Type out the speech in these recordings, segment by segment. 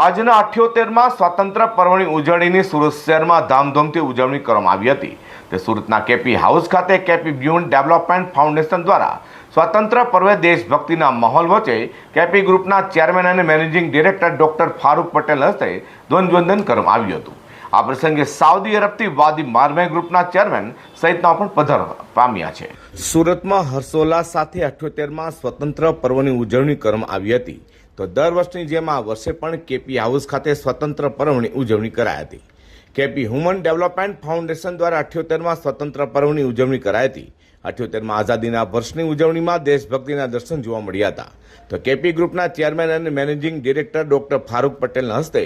આજના અઠ્યોતેરમાં સ્વાતંત્ર્ય પર્વની ઉજવણીની સુરત શહેરમાં ધામધૂમથી ઉજવણી કરવામાં આવી હતી. તે સુરતના કેપી હાઉસ ખાતે કેપી બ્યુન ડેવલપમેન્ટ ફાઉન્ડેશન દ્વારા સ્વાતંત્ર્ય પર્વે દેશભક્તિના માહોલ વચ્ચે કેપી ગ્રુપના ચેરમેન અને managing director doctor Farooq Patel હસ્તે ધ્વજવંદન કરવામાં આવ્યું હતું. આ પ્રસંગે સાઉદી અરબથી વાદી મારમે ગ્રુપના ચેરમેન સહિતના પણ પધાર પામ્યા છે. સુરતમાં હર્ષોલ્લાસ સાથે અઠ્યોતેરમાં સ્વતંત્ર પર્વની ઉજવણી કરવામાં આવી હતી. તો દર વર્ષની જેમ આ વર્ષે પણ કેપી હાઉસ ખાતે સ્વતંત્ર પર્વની ઉજવણી કરાઈ હતી. કેપી હ્યુમન ડેવલપમેન્ટ ફાઉન્ડેશન દ્વારા અઠ્યોતેરમાં સ્વતંત્ર પર્વની ઉજવણી કરાઈ હતી. અઠ્યોતેરમાં આઝાદીના વર્ષની ઉજવણીમાં દેશભક્તિના દર્શન જોવા મળ્યા હતા. તો કેપી ગ્રુપના ચેરમેન અને મેનેજિંગ ડિરેક્ટર ડોક્ટર ફારૂક પટેલના હસ્તે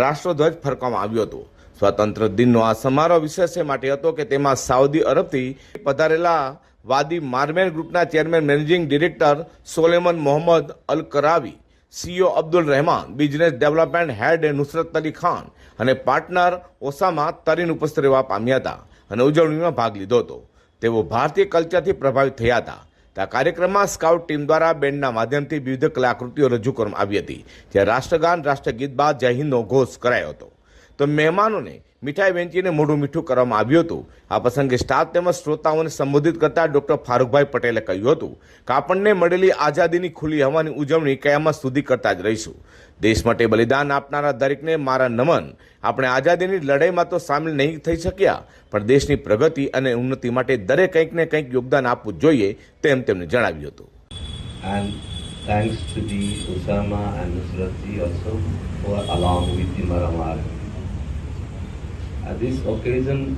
રાષ્ટ્રધ્વજ ફરકવામાં આવ્યો હતો. સ્વતંત્ર દિનનો આ સમારોહ વિશેષ માટે હતો કે તેમાં સાઉદી અરબથી પધારેલા વાદી મારમેન ગ્રુપના chairman managing director Soleman Mohammad Al કરાવી CEO Abdul Rahman, business development head Nusrat Ali Khan અને પાર્ટનર ઓસામા તરીન ઉપસ્થિત રહેવા પામ્યા હતા અને ઉજવણીમાં ભાગ લીધો હતો. તેઓ ભારતીય કલ્ચરથી પ્રભાવિત થયા હતા. આ કાર્યક્રમમાં સ્કાઉટ ટીમ દ્વારા બેન્ડના માધ્યમથી વિવિધ કલાકૃતિઓ રજૂ કરવામાં આવી હતી, જ્યાં રાષ્ટ્રગાન, રાષ્ટ્રગીત બાદ જય હિંદનો ઘોષ કરાયો હતો. તો મહેમાનોને મીઠાઈ વેચીને મોઢું મીઠું કરવામાં આવ્યું હતું. આ પ્રસંગે સ્ટાફ તેમજ શ્રોતાઓને સંબોધિત કરતા ડોક્ટર ફારૂકભાઈ પટેલે કહ્યું હતું કે આપણને મળેલી આઝાદીની ખુલ્લી હવાની ઉજવણી કયામત સુધી કરતા જ રહીશું. દેશ માટે બલિદાન આપનારા દરેકને મારા નમન. આપણે આઝાદીની લડાઈમાં તો સામેલ નહીં થઈ શક્યા, પણ દેશની પ્રગતિ અને ઉન્નતિ માટે દરેક કંઈક ને કંઈક યોગદાન આપવું જોઈએ તેમ તેમણે જણાવ્યું હતું. Thanks to the Osama and Nusratji also for along with the Maramar. Uh, this occasion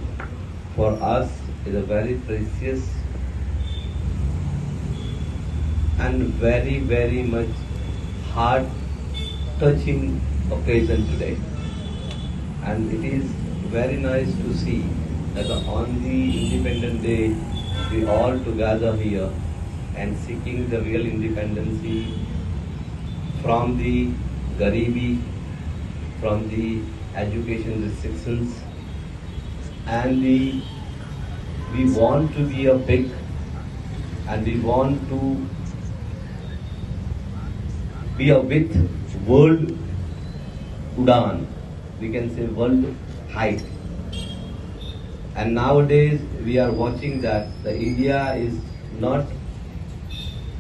for us is a very precious and very very much heart touching occasion today. And it is very nice to see that on the independent day we all together here and seeking the real independency from the garibi from the education restrictions and the we want to be a big and we want to be a with world udan we can say world height. And nowadays we are watching that the india is not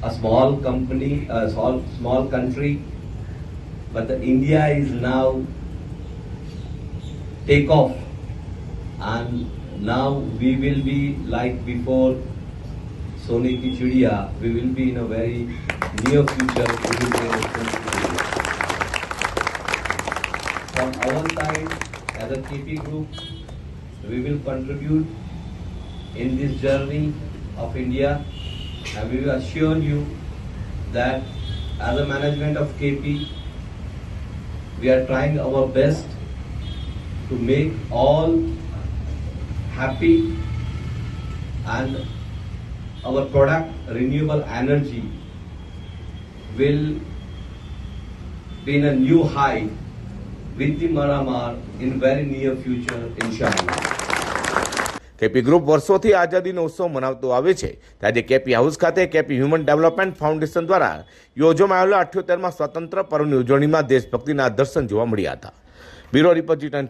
a small company a small, small country but the india is now take off and now we will be like before Sony Ki we will be in a very near future. From our side, as a KP group, we will contribute in this journey of India and we will assure you that as a management of KP, we are trying our best to make all happy and our product, renewable energy, will be in a new high with the Maramar in very near future, inshallah. KP group વર્ષોથી આઝાદીનો ઉત્સવ મનાવતો આવે છે. ત્યારે KP house ખાતે KP human development foundation દ્વારા યોજવામાં આવેલા અઠ્યોતેરમાં સ્વતંત્ર પર્વની ઉજવણીમાં દેશભક્તિના દર્શન જોવા મળ્યા હતા. બ્યુરો રિપોર્ટ જી ટેન